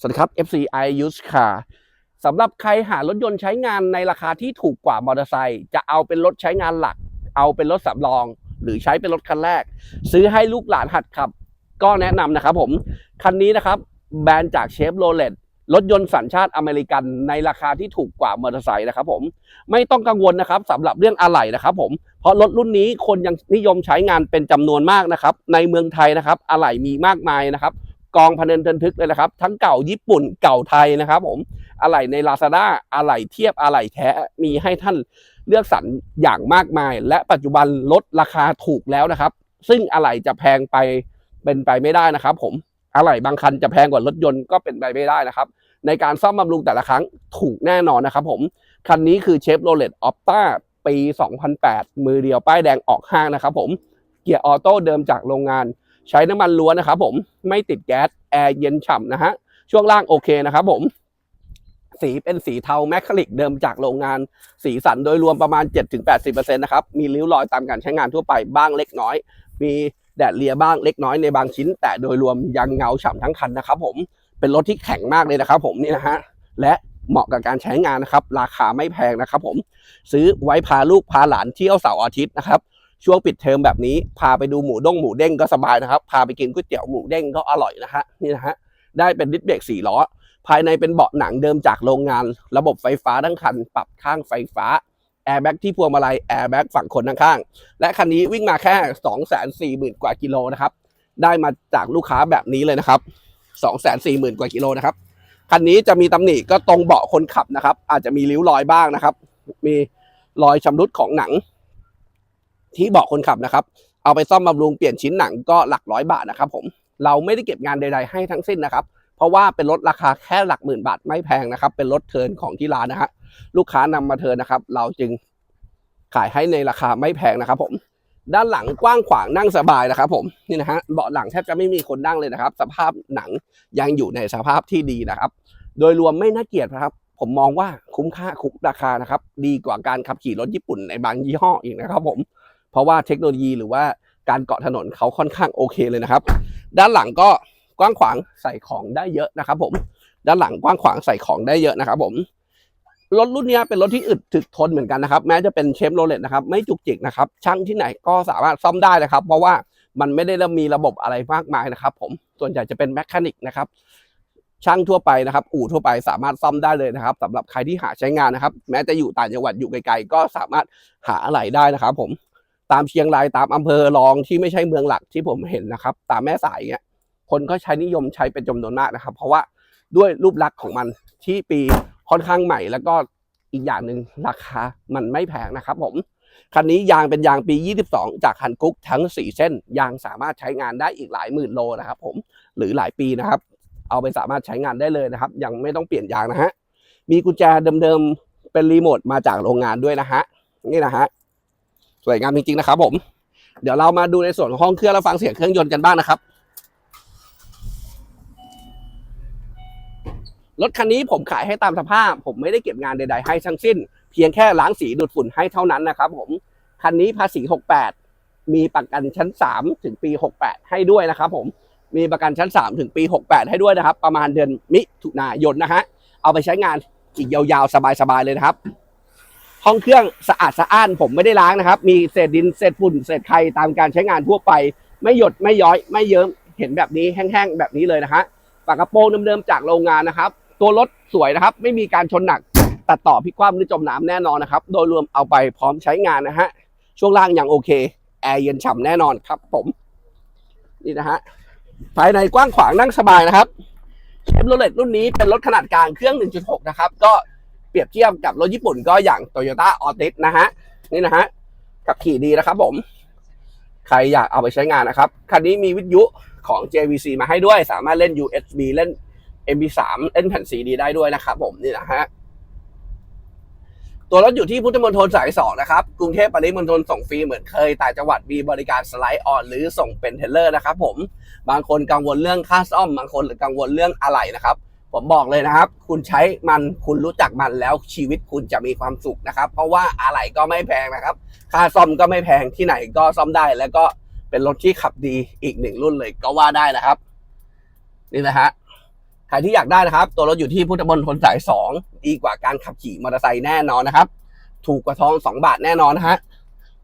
สวัสดีครับ FCI Use Car สำหรับใครหารถยนต์ใช้งานในราคาที่ถูกกว่ามอเตอร์ไซค์จะเอาเป็นรถใช้งานหลัก เอาเป็นรถสำรอง หรือใช้เป็นรถคันแรก ซื้อให้ลูกหลานหัดขับ ก็แนะนำนะครับผม คันนี้นะครับแบรนด์จากเชฟโรเลตรถยนต์สัญชาติอเมริกันในราคาที่ถูกกว่ามอเตอร์ไซค์นะครับผมไม่ต้องกังวลนะครับสำหรับเรื่องอะไหล่นะครับผมเพราะรถรุ่นนี้คนยังนิยมใช้งานเป็นจำนวนมากนะครับในเมืองไทยนะครับอะไหล่มีมากมายนะครับ กองพะเนินเทินทึกเลยนะครับ ทั้งเก่าญี่ปุ่นเก่าไทยนะครับ ผมอะไหล่ใน Lazada อะไหล่เทียบอะไหล่แท้มีให้ท่านเลือกสรรอย่างมากมาย และปัจจุบันลดราคาถูกแล้วนะครับ ซึ่งอะไหล่จะแพงไปเป็นไปไม่ได้นะครับ ผมอะไหล่บางคันจะแพงกว่ารถยนต์ก็เป็นไปไม่ได้นะครับ ในการซ่อมบำรุงแต่ละครั้งถูกแน่นอนนะครับ ผมคันนี้คือเชฟโรเลตออปต้าปี 2008 มือเดียวป้ายแดงออกห้างนะครับ ผมเกียร์ออโต้เดิมจากโรงงาน ใช้น้ำมันล้วนนะครับผมไม่ติดแก๊สแอร์เย็นฉ่ำนะฮะช่วงล่างโอเคนะครับผม สีเป็นสีเทาแมคคาลิกเดิมจากโรงงาน สีสันโดยรวมประมาณ 7-80%นะครับมีริ้วรอยตามการใช้งานทั่วไปบ้างเล็กน้อย มีแดดเลียบ้างเล็กน้อยในบางชิ้น แต่โดยรวมยังเงาฉ่ำทั้งคันนะครับผมเป็นรถที่แข็งมากเลยนะครับผมนี่นะฮะและเหมาะกับการใช้งานนะครับ ราคาไม่แพงนะครับผมซื้อไว้พาลูกพาหลานเที่ยวเสาร์อาทิตย์นะครับ ช่วงปิดเทอมแบบนี้ พาไปดูหมูด้งหมูเด้งก็สบายนะครับ พาไปกินก๋วยเตี๋ยวหมูเด้งก็อร่อยนะฮะนี่นะฮะได้เป็นดิสเบรกสี่ล้อ ภายในเป็นเบาะหนังเดิมจากโรงงาน ระบบไฟฟ้าทั้งคัน ปรับข้างไฟฟ้าแอร์แบ็กที่พวงมาลัยแอร์แบ็กฝั่งคนข้างๆและคันนี้วิ่งมาแค่ 2 4 0 0 0 0 กว่ากิโลนะครับได้มาจากลูกค้าแบบนี้เลยนะครับ 2 4 0 0 0 0 กว่ากิโลนะครับคันนี้จะมีตำหนิก็ตรงเบาะคนขับนะครับ อาจจะมีริ้วรอยบ้างนะครับ มีรอยชำรุดของหนัง ที่เบาะคนขับนะครับ เอาไปซ่อมบำรุงเปลี่ยนชิ้นหนังก็หลักร้อยบาทนะครับผมเราไม่ได้เก็บงานใด ๆ ให้ทั้งสิ้นนะครับ เพราะว่าเป็นรถราคาแค่หลักหมื่นบาทไม่แพงนะครับ เป็นรถเทินของที่ร้านนะฮะลูกค้านำมาเทินนะครับ เราจึงขายให้ในราคาไม่แพงนะครับผมด้านหลังกว้างขวางนั่งสบายนะครับผมนี่นะฮะเบาะหลังแทบจะไม่มีคนนั่งเลยนะครับ สภาพหนังยังอยู่ในสภาพที่ดีนะครับ โดยรวมไม่น่าเกลียดนะครับ ผมมองว่าคุ้มค่าคุ้มราคานะครับ ดีกว่าการขับขี่รถญี่ปุ่นในบางยี่ห้ออีกนะครับผม ราะว่าเทคโนโลยีหรือว่าการเกาะถนนเขาค่อนข้างโอเคเลยนะครับ ด้านหลังก็กว้างขวางใส่ของได้เยอะนะครับ ผม ด้านหลังกว้างขวางใส่ของได้เยอะนะครับ ผมรถรุ่นนี้เป็นรถที่อึดถึกทนเหมือนกันนะครับ แม้จะเป็นเชฟโรเลตนะครับไม่จุกจิกนะครับช่างที่ไหนก็สามารถซ่อมได้นะครับ เพราะว่ามันไม่ได้มีระบบอะไรมากมายนะครับ ผมส่วนใหญ่จะเป็นแมคานิกนะครับช่างทั่วไปนะครับ อู่ทั่วไปสามารถซ่อมได้เลยนะครับสำหรับใครที่หาใช้งานนะครับ แม้จะอยู่ต่างจังหวัดอยู่ไกลๆก็สามารถหาอะไรได้นะครับ ผม ตามเชียงรายตามอำเภอรองที่ไม่ใช่เมืองหลักที่ผมเห็นนะครับ ตามแม่สายเงี้ยคนก็ใช้นิยมใช้เป็นจำนวนมากนะครับ เพราะว่าด้วยรูปลักษณ์ของมันที่ปีค่อนข้างใหม่ แล้วก็อีกอย่างหนึ่งราคามันไม่แพงนะครับ ผมคันนี้ยางเป็นยางปี 22 จากฮันกุ๊กทั้ง 4 เส้น ยางสามารถใช้งานได้อีกหลายหมื่นโลนะครับผมหรือหลายปีนะครับ เอาไปสามารถใช้งานได้เลยนะครับ ยังไม่ต้องเปลี่ยนยางนะฮะมีกุญแจเดิมๆเป็นรีโมทมาจากโรงงานด้วยนะฮะนี่นะฮะ สวยงามจริงๆนะครับ ผม เดี๋ยวเรามาดูในส่วนของห้องเครื่องแล้วฟังเสียงเครื่องยนต์กันบ้างนะครับรถคันนี้ผมขายให้ตามสภาพ ผมไม่ได้เก็บงานใดๆให้ทั้งสิ้น เพียงแค่ล้างสีดูดฝุ่นให้เท่านั้นนะครับ ผมคันนี้ภาษี 68 มีประกันชั้น 3 ถึงปี 68 ให้ด้วยนะครับ ผมมีประกันชั้น 3 ถึงปี 68 ให้ด้วยนะครับ ประมาณเดือนมิถุนายนนะฮะเอาไปใช้งานอีกยาวๆ สบายๆเลยนะครับ ห้องเครื่องสะอาดสะอ้านผมไม่ได้ล้างนะครับ มีเศษดินเศษฝุ่นเศษไข่ตามการใช้งานทั่วไป ไม่หยดไม่ย้อย ไม่เยิ้มเห็นแบบนี้แห้งๆแบบนี้เลยนะฮะฝากระโปรงเดิมๆจากโรงงานนะครับ ตัวรถสวยนะครับ ไม่มีการชนหนักตัดต่อพิกคว่ำหรือจมน้ำแน่นอนนะครับ โดยรวมเอาไปพร้อมใช้งานนะฮะช่วงล่างยังโอเคแอร์เย็นฉ่ำแน่นอนครับ ผมนี่นะฮะภายในกว้างขวางนั่งสบายนะครับเชฟโรเลตรุ่นนี้เป็นรถขนาดกลางเครื่อง 1.6 นะครับ ก็ รียบเทียบกับรถญี่ปุ่นก็อย่าง Toyota a l t i s นะฮะนี่นะฮะขับขี่ดีนะครับผม ใครอยากเอาไปใช้งานนะครับคันนี้มีวิทยุของ JVC มาให้ด้วย สามารถเล่น USB เล่น MP3 เล่นแผ่น CD ได้ด้วยนะครับผมนี่นะฮะตัวรถอยู่ที่พุทธมณฑลสายสองนะครับ กรุงเทพปริมณฑลส่งฟรีเหมือนเคย แต่จังหวัดมีบริการสไลด์ออนหรือส่งเป็นเทเลอร์นะครับผม บางคนกังวลเรื่องค่าซ่อม บางคนหรือกังวลเรื่องอะไหล่นะครับ ผมบอกเลยนะครับ คุณใช้มันคุณรู้จักมันแล้วชีวิตคุณจะมีความสุขนะครับ เพราะว่าอะไหล่ก็ไม่แพงนะครับ ค่าซ่อมก็ไม่แพงที่ไหนก็ซ่อมได้แล้วก็เป็นรถที่ขับดีอีกหนึ่งรุ่นเลยก็ว่าได้นะครับ นี่นะฮะใครที่อยากได้นะครับ ตัวรถอยู่ที่พุทธมณฑลสายสองดีกว่าการขับขี่มอเตอร์ไซค์แน่นอนนะครับ ถูกกว่าทองสองบาทแน่นอนนะฮะ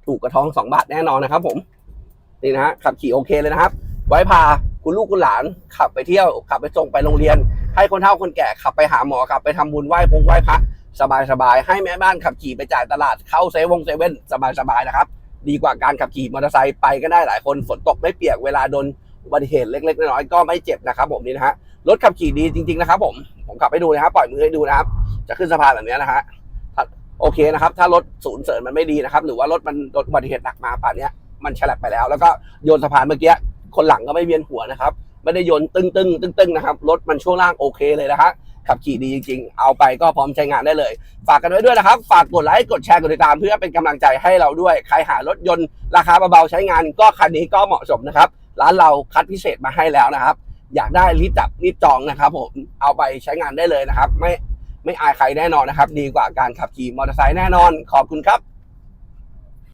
ถูกกว่าทองสองบาทแน่นอนนะครับ ผมนี่นะฮะขับขี่โอเคเลยนะครับ ไว้พาคุณลูกคุณหลานขับไปเที่ยวขับไปส่งไปโรงเรียน ให้คนเฒ่าคนแก่ขับไปหาหมอขับไปทำบุญไหว้พงไหว้พระสบายสบายๆ ให้แม่บ้านขับขี่ไปจ่ายตลาดเข้าเซเวงเซเว่นสบายสบายๆนะครับ ดีกว่าการขับขี่มอเตอร์ไซค์ไปก็ได้หลายคนฝนตกไม่เปียกเวลาโดนอุบัติเหตุเล็กๆน้อยๆก็ไม่เจ็บนะครับ ผมนี่นะฮะรถขับขี่ดีจริง ๆนะครับ ผมผมขับให้ดูนะครับปล่อยมือให้ดูนะครับ จะขึ้นสะพานแบบนี้นะฮะโอเคนะครับ ถ้ารถศูนย์เสริญมันไม่ดีนะครับ หรือว่ารถมันโดนอุบัติเหตุหนักมาป่านนี้มันฉลับไปแล้ว แล้วก็โยนสะพานเมื่อกี้คนหลังก็ไม่เวียนหัวนะครับ ไม่ได้โยนตึ้งตึ้งตึ้งตึ้งๆนะครับรถมันช่วงล่างโอเคเลยนะฮะขับขี่ดีจริง ๆ เอาไปก็พร้อมใช้งานได้เลย ฝากกันไว้ด้วยนะครับ ฝากกดไลค์ กดแชร์ กดติดตามเพื่อเป็นกำลังใจให้เราด้วย ใครหารถยนต์ราคาเบาๆใช้งานก็คันนี้ก็เหมาะสมนะครับ ร้านเราคัดพิเศษมาให้แล้วนะครับ อยากได้รีบจับรีบจองนะครับ ผม เอาไปใช้งานได้เลยนะครับ ไม่ไม่อายใครแน่นอนนะครับ ดีกว่าการขับขี่มอเตอร์ไซค์แน่นอน ขอบคุณครับ